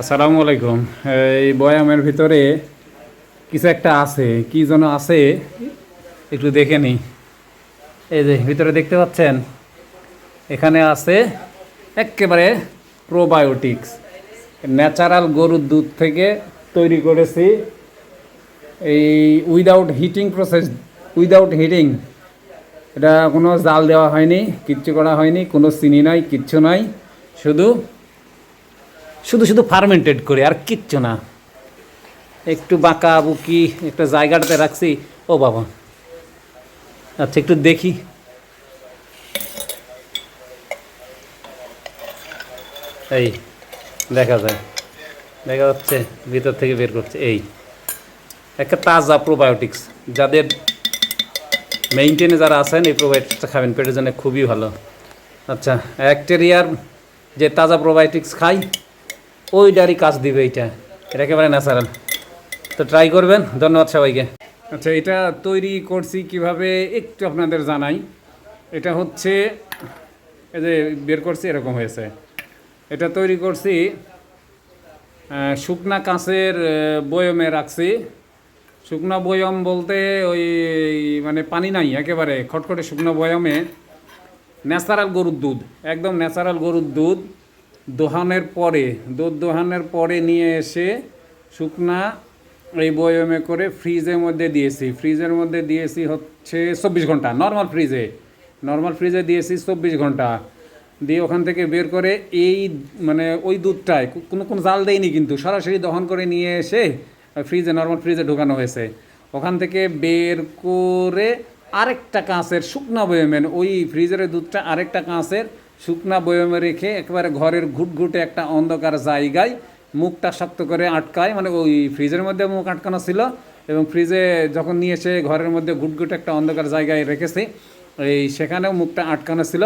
আসসালামু আলাইকুম। এই বয়ামের ভিতরে কিছু একটা আছে, কি যেন আছে, একটু দেখে নিই। এই যে, ভিতরে দেখতে পাচ্ছেন? এখানে আছে একেবারে প্রোবায়োটিক্স ন্যাচারাল গরুর দুধ থেকে তৈরি করেছি। এই without heating process without heating এটা কোনো জাল দেওয়া হয়নি, কিচ্ছু করা হয়নি, কোনো চিনি নাই, কিচ্ছু নাই, শুধু শুধু শুধু ফার্মেন্টেড করে, আর কিচ্ছু না। একটু বাঁকা বুকি, একটা জায়গাটাতে রাখছি। ও বাবা। আচ্ছা একটু দেখি। এই, দেখা যায়। দেখা যাচ্ছে, ভিতর থেকে বের করছে। এই, একটা তাজা প্রোবায়োটিক্স যাদের মেইনটেনে যারা আছেন, এই প্রোবায়োটিক্সটা খাবেন। পেটের জন্য খুবই ভালো। আচ্ছা ব্যাকটেরিয়ার যে তাজা প্রোবায়োটিক্স খাই ওইটারই কাজ দিবে এইটা। এটা একেবারে ন্যাচারাল তো ট্রাই করবেন। ধন্যবাদ সবাইকে। আচ্ছা এটা তৈরি করছি কীভাবে একটু আপনাদের জানাই। এটা হচ্ছে, এই যে বের করছি, এরকম হয়েছে। এটা তৈরি করছি শুকনা কাঁচের বয়মে রাখছি। শুকনো বয়ম বলতে ওই মানে পানি নাই, একেবারে খটখটে শুকনো বয়মে। ন্যাচারাল গরুর দুধ, একদম ন্যাচারাল গরুর দুধ। দোহানের পরে, দুধ দোহানের পরে নিয়ে এসে শুকনা এই বয়মে করে ফ্রিজের মধ্যে দিয়েছি। ফ্রিজের মধ্যে দিয়েছি হচ্ছে চব্বিশ ঘণ্টা নর্মাল ফ্রিজে নর্মাল ফ্রিজে দিয়েছি চব্বিশ ঘণ্টা। দিয়ে ওখান থেকে বের করে এই মানে ওই দুধটায় কোনো কোনো জাল দেয়নি কিন্তু, সরাসরি দহন করে নিয়ে এসে ফ্রিজে নর্মাল ফ্রিজে ঢোকানো হয়েছে। ওখান থেকে বের করে আরেকটা কাঁচের শুকনা বয়মেন ওই ফ্রিজের দুধটা আরেকটা কাঁচের শুকনা বয়মে রেখে একেবারে ঘরের ঘুটঘুটে একটা অন্ধকার জায়গায় মুখটা শক্ত করে আটকায় মানে ওই ফ্রিজের মধ্যে মুখ আটকানো ছিল এবং ফ্রিজে যখন নিয়ে এসে ঘরের মধ্যে ঘুটঘুটে একটা অন্ধকার জায়গায় রেখেছে, এই সেখানেও মুখটা আটকানো ছিল।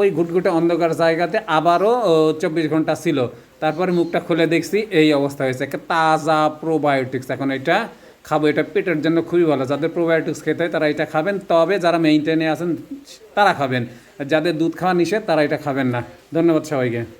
ওই ঘুটঘুটে অন্ধকার জায়গাতে আবারও চব্বিশ ঘণ্টা ছিল। তারপরে মুখটা খুলে দেখছি এই অবস্থা হয়েছে, একটা তাজা প্রোবায়োটিক্স এখন এটা খাব, এটা পেটের জন্য খুবই ভালো। যাদের প্রোবায়োটিক্স খেতে হয়, তারা এটা খাবেন। তবে যারা মেইনটেনে আছেন, তারা খাবেন। যাদের দুধ খাওয়া নিষেধ, তারা এটা খাবেন না। ধন্যবাদ সবাইকে।